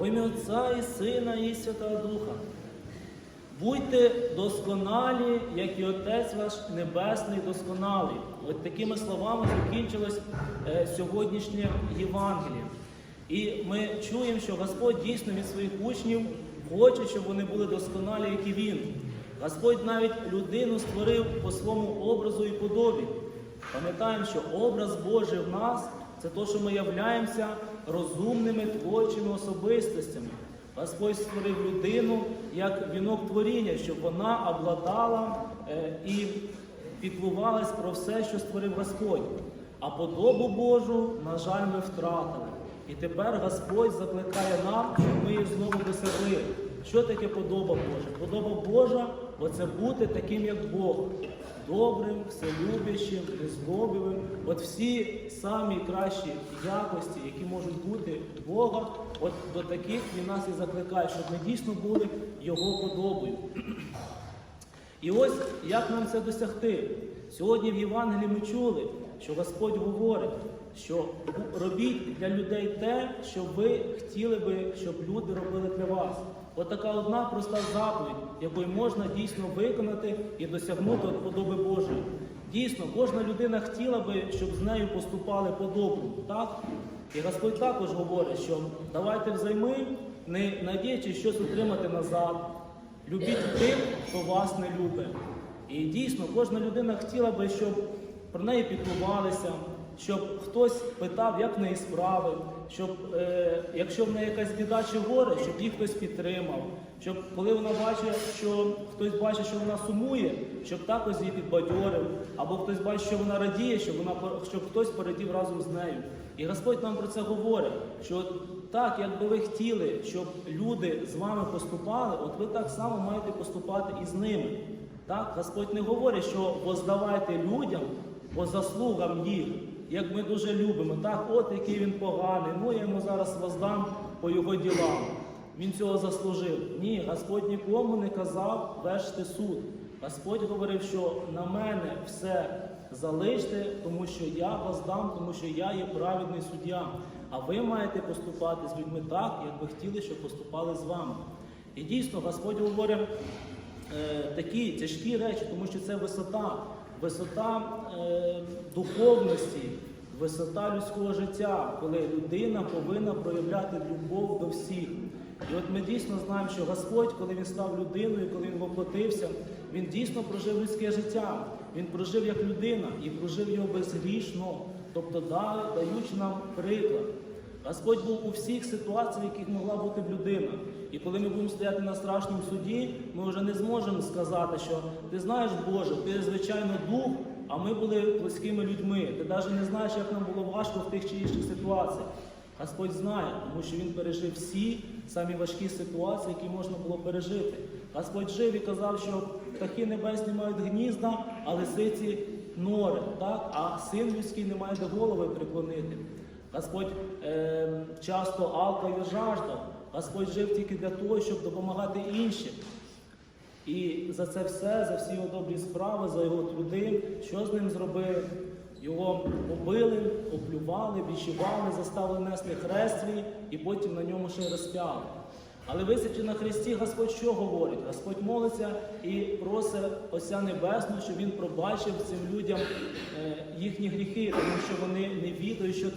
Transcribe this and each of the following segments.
в ім'я Отця і Сина і Святого Духа. Будьте досконалі, як і Отець ваш Небесний досконалий. От такими словами закінчилось е, сьогоднішнє Євангеліє. І ми чуємо, що Господь дійсно від своїх учнів хоче, щоб вони були досконалі, як і Він. Господь навіть людину створив по своєму образу і подобі. Пам'ятаємо, що образ Божий в нас це те, що ми являємося розумними творчими особистостями. Господь створив людину як вінок творіння, щоб вона обладала е, і піклувалась про все, що створив Господь. А подобу Божу, на жаль, ми втратили. І тепер Господь закликає нам, щоб ми її знову досягли. Що таке подоба Божа? Подоба Божа оце бути таким, як Бог. Добрим, вселюбящим, незлобивим. От всі самі кращі якості, які можуть бути у Бога, от до таких він нас і закликає, щоб ми дійсно були Його подобою. І ось як нам це досягти? Сьогодні в Євангелії ми чули, що Господь говорить, що робіть для людей те, що ви хотіли би, щоб люди робили для вас. От одна проста заповідь, якою можна дійсно виконати і досягнути от подоби Божої. Дійсно, кожна людина хотіла би, щоб з нею поступали по-доброму. Так? І Господь також говорить, що давайте взайми, не надіючись щось отримати назад. Любіть тих, хто вас не любить. І дійсно, кожна людина хотіла би, щоб про неї піклувалися, щоб хтось питав, як в неї справи, щоб е, якщо в неї якась біда чи горе, щоб її хтось підтримав, щоб коли вона бачить, що хтось бачить, що вона сумує, щоб також її підбадьорив, або хтось бачить, що вона радіє, щоб вона щоб хтось порадів разом з нею. І Господь нам про це говорить, що так, якби ви хотіли, щоб люди з вами поступали, от ви так само маєте поступати і з ними. Так, Господь не говорить, що воздавайте людям по заслугам їх, як ми дуже любимо. Так, от який він поганий, ну я йому зараз воздам по його ділам. Він цього заслужив. Ні, Господь нікому не казав вешти суд. Господь говорив, що на мене все залиште, тому що я вас дам, тому що я є праведний суддя. А ви маєте поступати з людьми так, як ви хотіли, щоб поступали з вами. І дійсно, Господь говорить е, такі тяжкі речі, тому що це висота, висота е, духовності, висота людського життя, коли людина повинна проявляти любов до всіх. І от ми дійсно знаємо, що Господь, коли він став людиною, коли він воплотився, він дійсно прожив людське життя. Він прожив як людина і прожив його безгрішно, тобто даючи нам приклад. Господь був у всіх ситуаціях, в яких могла бути б людина. І коли ми будемо стояти на страшному суді, ми вже не зможемо сказати, що ти знаєш, Боже, ти звичайно дух, а ми були близькими людьми. Ти навіть не знаєш, як нам було важко в тих чи інших ситуаціях. Господь знає, тому що Він пережив всі самі важкі ситуації, які можна було пережити. Господь жив і казав, що птахи небесні мають гнізда, а лисиці нори, так? а син людський не має де голови приклонити. Господь е, часто алкав і жаждав. Господь жив тільки для того, щоб допомагати іншим. І за це все, за всі його добрі справи, за його труди, що з ним зробили? Його побили, оплювали, відчували, заставили нести хрест свій і потім на ньому ще розп'яли. Але висячи на хресті, Господь що говорить? Господь молиться і просить Отця Небесного, щоб він пробачив цим людям е, їхні гріхи, тому що вони не що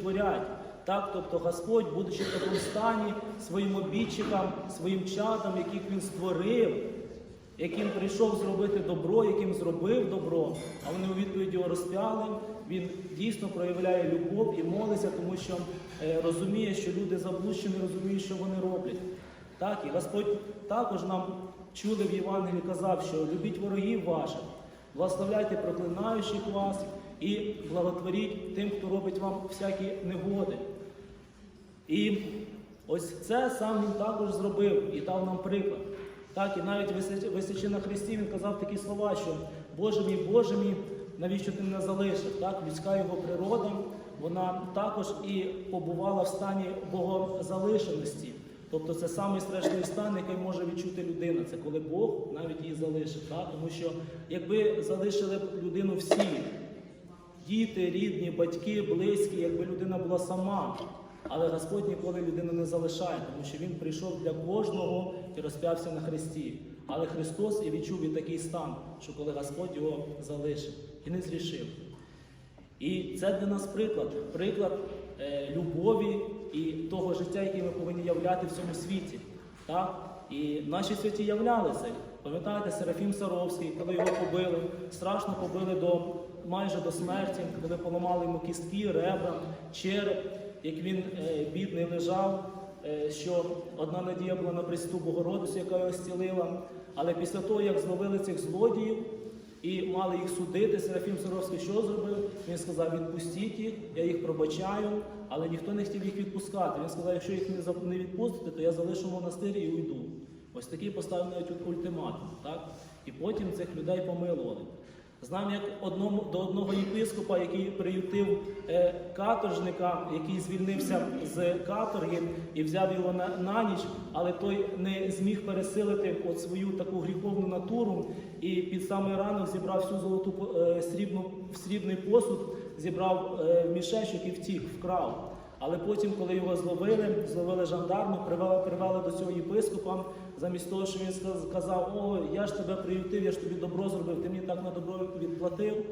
творять. Так, тобто Господь, будучи в такому стані, своїм обідчикам, своїм чадам, яких він створив, яким прийшов зробити добро, яким зробив добро, а вони у відповідь його розп'яли. Він дійсно проявляє любов і молиться, тому що е, розуміє, що люди заблущені, розуміють, що вони роблять. Так, і Господь також нам чули в Євангелії, казав, що любіть ворогів ваших, благословляйте проклинаючих вас і благотворіть тим, хто робить вам всякі негоди. І ось це сам він також зробив і дав нам приклад. Так, і навіть висячи- на Христі, він казав такі слова, що Боже мій, Боже мій, навіщо ти мене залишив? Так, людська його природа, вона також і побувала в стані богозалишеності. Тобто це самий стан, який може відчути людина. Це коли Бог навіть її залишив. Так? Тому що якби залишили б людину всі, діти, рідні, батьки, близькі, якби людина була сама, Але Господь ніколи людину не залишає, тому що Він прийшов для кожного і розп'явся на Христі. Але Христос і відчув і такий стан, що коли Господь його залишив і не зрішив. І це для нас приклад, приклад е, любові і того життя, яке ми повинні являти в цьому світі. Так? І наші святі являлися. Пам'ятаєте, Серафім Саровський, коли його побили, страшно побили до, майже до смерті, коли поламали йому кістки, ребра, череп, як він е, бідний лежав, е, що одна надія була на Пресвяту Богородицю, яка його зцілила. Але після того, як зловили цих злодіїв, і мали їх судити. Серафім Саровський що зробив? Він сказав, відпустіть їх, я їх пробачаю, але ніхто не хотів їх відпускати. Він сказав, якщо їх не відпустите, то я залишу монастир і уйду. Ось такий поставив навіть ультиматум. Так? І потім цих людей помилували. Знав, як одному, до одного єпископа, який приютив е, каторжника, який звільнився з каторги і взяв його на, на ніч, але той не зміг пересилити от свою таку гріховну натуру і під самий ранок зібрав всю золоту е, срібну, срібний посуд, зібрав е, мішечок і втік, вкрав. Але потім, коли його зловили, зловили жандарми, привели, привели до цього єпископа, замість того, що він сказав, о, я ж тебе приютив, я ж тобі добро зробив, ти мені так на добро відплатив,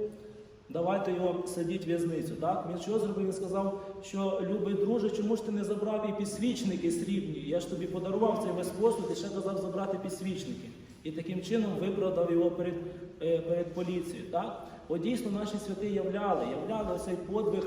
давайте його садіть в в'язницю. Так? Він що зробив? Він сказав, що любий друже, чому ж ти не забрав і підсвічники срібні? Я ж тобі подарував цей весь послуг і ще казав забрати підсвічники. І таким чином виправдав його перед, е, перед поліцією. Так? От дійсно наші святи являли, являли цей подвиг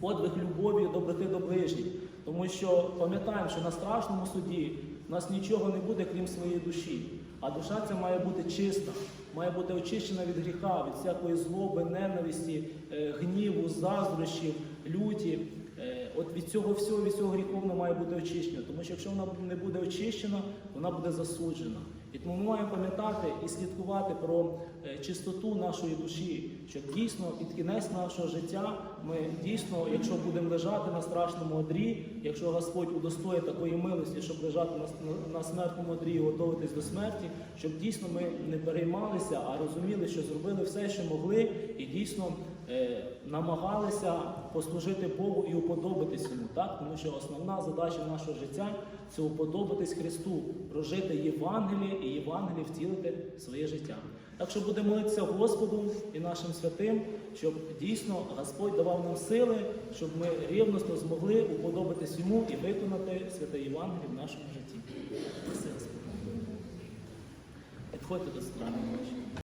подвиг любові доброти до ближніх. Тому що пам'ятаємо, що на страшному суді в нас нічого не буде, крім своєї душі. А душа ця має бути чиста, має бути очищена від гріха, від всякої злоби, ненависті, е, гніву, заздрощів, люті. Е, От від цього всього, від цього гріху має бути очищена. Тому що якщо вона не буде очищена, вона буде засуджена. І тому ми маємо пам'ятати і слідкувати про е, чистоту нашої душі, щоб дійсно під кінець нашого життя ми дійсно, якщо будемо лежати на страшному одрі, якщо Господь удостоїть такої милості, щоб лежати на смертному одрі і готуватись до смерті, щоб дійсно ми не переймалися, а розуміли, що зробили все, що могли, і дійсно е, намагалися послужити Богу і уподобатись йому, так? Тому що основна задача нашого життя це уподобатись Христу, прожити Євангеліє і Євангеліє втілити в своє життя. Так що будемо молитися Господу і нашим святим, щоб дійсно Господь давав нам сили, щоб ми рівностно змогли уподобатись йому і виконати святе Євангеліє в нашому житті. Підходьте до справи.